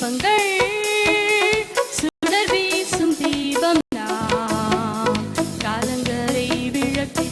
தீபங்கள் சுடர் வீசும் தீபம் நான் காலங்கரை விளக்கி